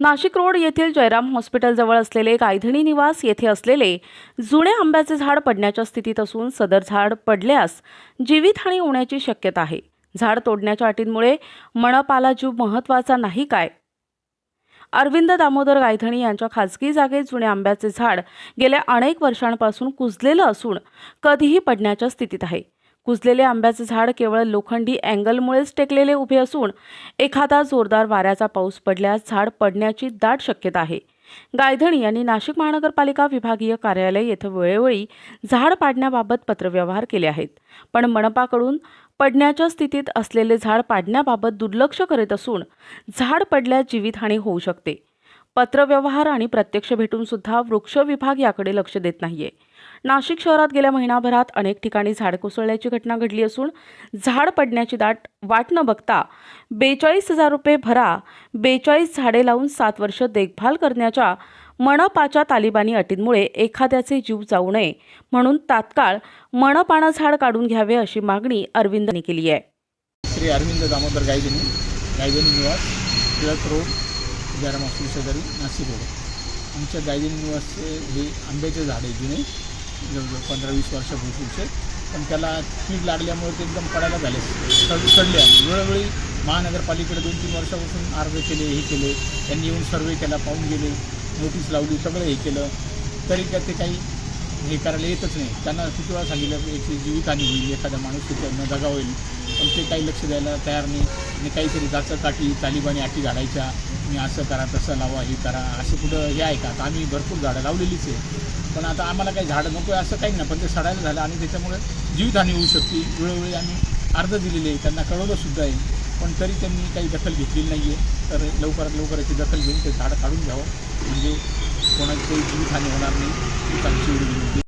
Nashik road येथील जयराम हॉस्पिटलजवळ असलेले गायधणी निवास येथे असलेले जुने आंब्याचे झाड पडण्याच्या स्थितीत असून सदर झाड पडल्यास जीवितहानी होण्याची शक्यता आहे. झाड तोडण्याच्या अटींमुळे मनपाला जीव महत्त्वाचा नाही काय? अरविंद दामोदर गायधणी यांच्या खासगी जागेत जुने आंब्याचे झाड गेल्या अनेक वर्षांपासून कुजलेलं असून कधीही पडण्याच्या स्थितीत आहे. कुजलेले आंब्याचे झाड केवळ लोखंडी अँगलमुळेच टेकलेले उभे असून एखादा जोरदार वाऱ्याचा पाऊस पडल्यास झाड पडण्याची दाट शक्यता आहे. गायधणी यांनी नाशिक महानगरपालिका विभागीय कार्यालय येथे वेळोवेळी झाड पाडण्याबाबत पत्रव्यवहार केले आहेत. पण मनपाकडून पडण्याच्या स्थितीत असलेले झाड पाडण्याबाबत दुर्लक्ष करीत असून झाड पडल्यास जीवितहानी होऊ शकते. पत्रव्यवहार आणि प्रत्यक्ष भेटून सुद्धा वृक्ष विभाग याकडे लक्ष देत नाहीये. नाशिक शहरात गेल्या महिनाभरात अनेक ठिकाणी झाड कोसळल्याची घटना घडली असून झाड पडण्याची दाट वाट न बघता बेचाळीस हजार रुपये भरा बेचाळीस झाडे लावून सात वर्ष देखभाल करण्याच्या मनपाच्या तालिबानी अटींमुळे एखाद्याचे जीव जाऊ नये म्हणून तात्काळ मनपानं झाड काढून घ्यावे अशी मागणी अरविंदने केली आहे. श्री अरविंद दामोदर गायधनी गायधनी निवास टिळक रोड जयराम शेजारी नाशिक रोड. आमच्या गायधनी निवासचे हे आंब्याचे झाड आहे जुने. जवळजवळ पंधरा वीस वर्षापूर्वीचे पण त्याला कीड लागल्यामुळे ते एकदम पडायला झाले. सड सडले. आणि वेळोवेळी महानगरपालिकेकडे दोन तीन वर्षापासून अर्ज केले हे केले. त्यांनी येऊन सर्वे केला पाहून गेले. नोटीस लावली सगळं हे केलं. तरी त्या ते काही हे करायला येतच नाही. त्यांना किती वेळा सांगितलं की याची जीवितहानी होईल एखादा माणूस तिथं न दगा होईल पण ते काही लक्ष द्यायला तयार नाही. आणि काहीतरी जाचं काठी तालिबानी अटी घालायच्या. मी असं करा तसं लावा हे करा. असं कुठं हे आहे का? आता आम्ही भरपूर झाडं लावलेलीच आहे. पण आता आम्हाला काही झाडं नको आहे असं काही नाही. पण ते सडायला झालं आणि त्याच्यामुळे जीवितहानी होऊ शकते. वेळोवेळी आम्ही अर्ज दिलेले आहे त्यांना कळवलंसुद्धा आहे. पण तरी त्यांनी काही दखल घेतलेली नाही आहे तर लवकरात लवकर याची दखल घेऊन ते झाडं काढून घ्यावं. म्हणजे कोणाची काही जीवितहानी होणार नाही हीच आमची एवढी विनंती